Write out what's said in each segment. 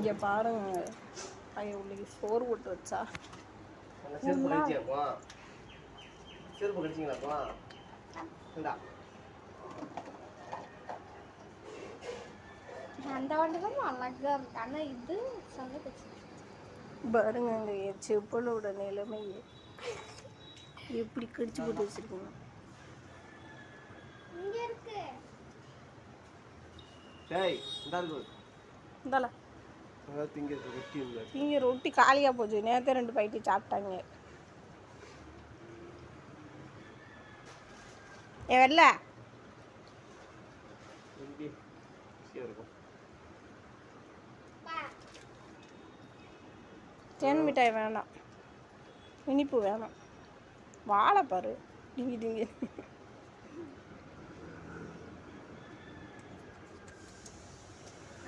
இங்கே பாருங்க. பையன் உள்ளே சோறு போட்டு வச்சா. செருப்பு கடிச்சியாப்பா? செருப்பு கடிச்சிங்களாப்பா? இந்தா. அந்த வண்டி தான் அழகா இருக்கு. ஆனா இது சண்டை பாருங்க அங்கே என் செப்பலோட நிலைமையை. எப்படி கடிச்சு போட்டு வச்சிருக்கீங்க? இங்க இருக்கு. டேய் இந்தா இருக்கு. இந்தால இங்கே ரொட்டி காலியாக போச்சு. நேற்று ரெண்டு பைட்டு சாப்பிட்டாங்க. ஏ வரல தேன் மிட்டாய் வேண்டாம் இனிப்பு வேணாம். வாழை பாரு டிங்கி டிங்கி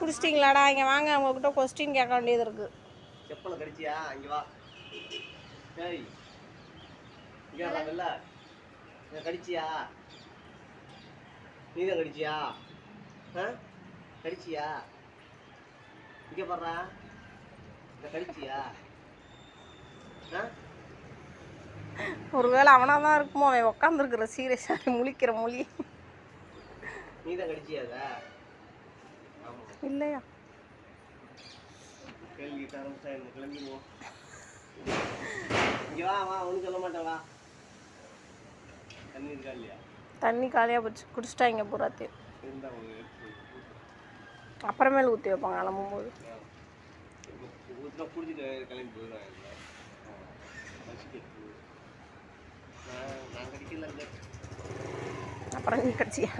குடிச்சிட்டிங்களாடா? இங்கே வாங்க உங்ககிட்ட கொஸ்டின் கேட்க வேண்டியது இருக்குது செப்பலை கடிச்சியா? இங்க வா. டேய் இங்க வரல கடிச்சியா? நீ தான் கடிச்சியா? ஆ? கடிச்சியா? இங்க பாடுறா இங்க கடிச்சியா? ஆ? ஒருவேளை அவனாக தான் இருக்குமோ? அவன் உட்காந்துருக்குற சீரியஸாக முழிக்கிற மொழி. நீ தான் கடிச்சியா அதை? ஆமா இல்லையா? கேள்வி ஆரம்பிச்சா என்ன கிளம்பிடுவோம் இங்க வா வா ஒன்றும் சொல்ல மாட்டேன் வா. தண்ணி இருக்கா இல்லையா? தண்ணி காலியாக போச்சு. குடிச்சிட்டாங்க பூராத்தையும் இருந்தா அவங்க எடுத்து அப்புறமேல ஊற்றி வைப்பாங்க கிளம்பும்போது ஊற்றினா குடிச்சிட்டு கிளம்பி போயிடுவாங்க. அப்புறம் நீ இருங்க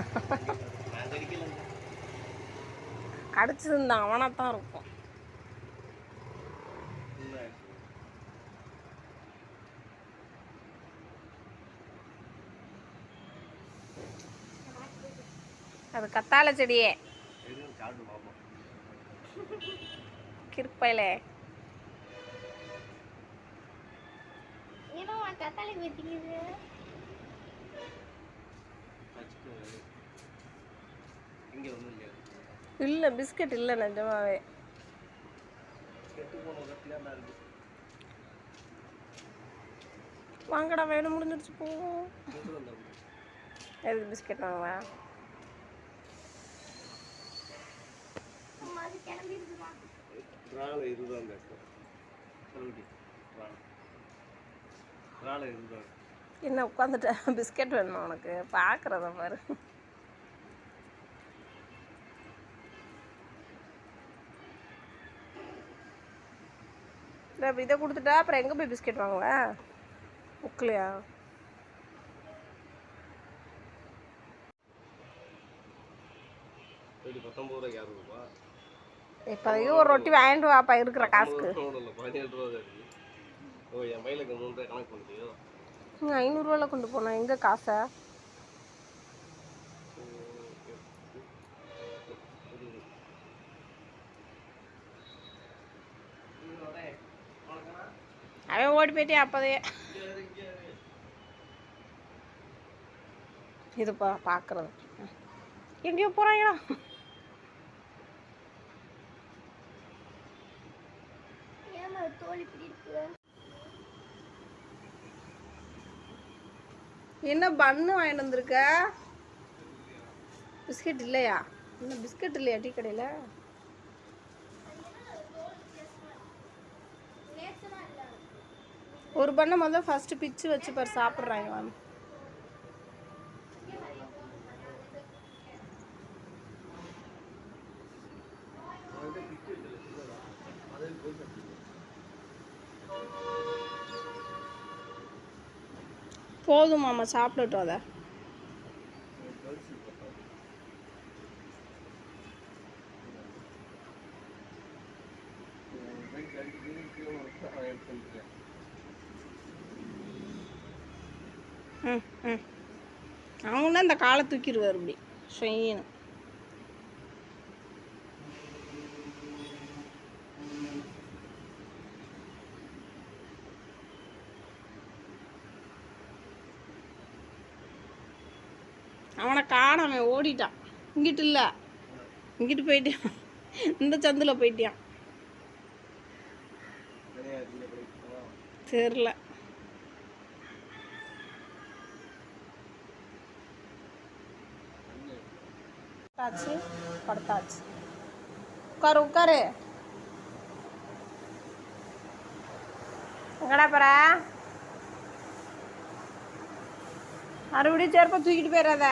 கடிச்சிருந்தான் அவனாக தான் இருக்கும் அது கத்தாழை செடியே. கிருப்பையிலே. ஏன்னா கத்தாழை வெட்டிக்குது வச்சுட்டு இங்கே ஒன்றும் இல்லையா இல்லை பிஸ்கட் இல்லை நிஜமாவே. வாங்கடா வேணும் முடிஞ்சிருச்சு போ. கொண்டு வந்தோம் எதுக்கு பிஸ்கட் வாங்கவா? இதுதான் இதுதான் என்ன உட்காந்துட்ட பிஸ்கட் வேணுமா உனக்கு? பார்க்குறத பாரு. இல்லை இதை கொடுத்துட்டா அப்புறம் எங்கே போய் பிஸ்கட் வாங்குவேன் ரூபா இப்போதைக்கு ஒரு ரொட்டி வாங்கிட்டு வாப்பா இருக்கிற காசுக்கு. ஐநூறுரூவால கொண்டு போனேன் எங்கே காசை அவன் ஓடி போயிட்டே அப்போதே. இது பா பார்க்குறது எங்கேயோ போகிறாங்களா என்ன பண்ணு வாங்கிட்டு வந்திருக்க? பிஸ்கட் இல்லையா? இன்னும் பிஸ்கட் இல்லையா டீ கடையில்? ஒரு பண்ணை முதல்ல ஃபஸ்ட்டு பிச்சு வச்சு பாரு சாப்பிட்றாங்க மேம் போதும் மாமா சாப்பிடட்டும் அதை. ம் ம் அவங்க தான் இந்த காலை தூக்கிடுவார் இப்படி ஷொய்னு அவனை காணோம் அவன் ஓடிட்டான் இங்கிட்டு இல்லை இங்கிட்டு போயிட்டான் இந்த சந்தில் போயிட்டான் கிடையாது இங்கே படிக்கலாம் தெரில படுத்தாச்சு படுத்தாச்சு உட்காரு உட்காரு எங்கடா போற மறுபடியும் செருப்பை தூக்கிட்டு போயிடாத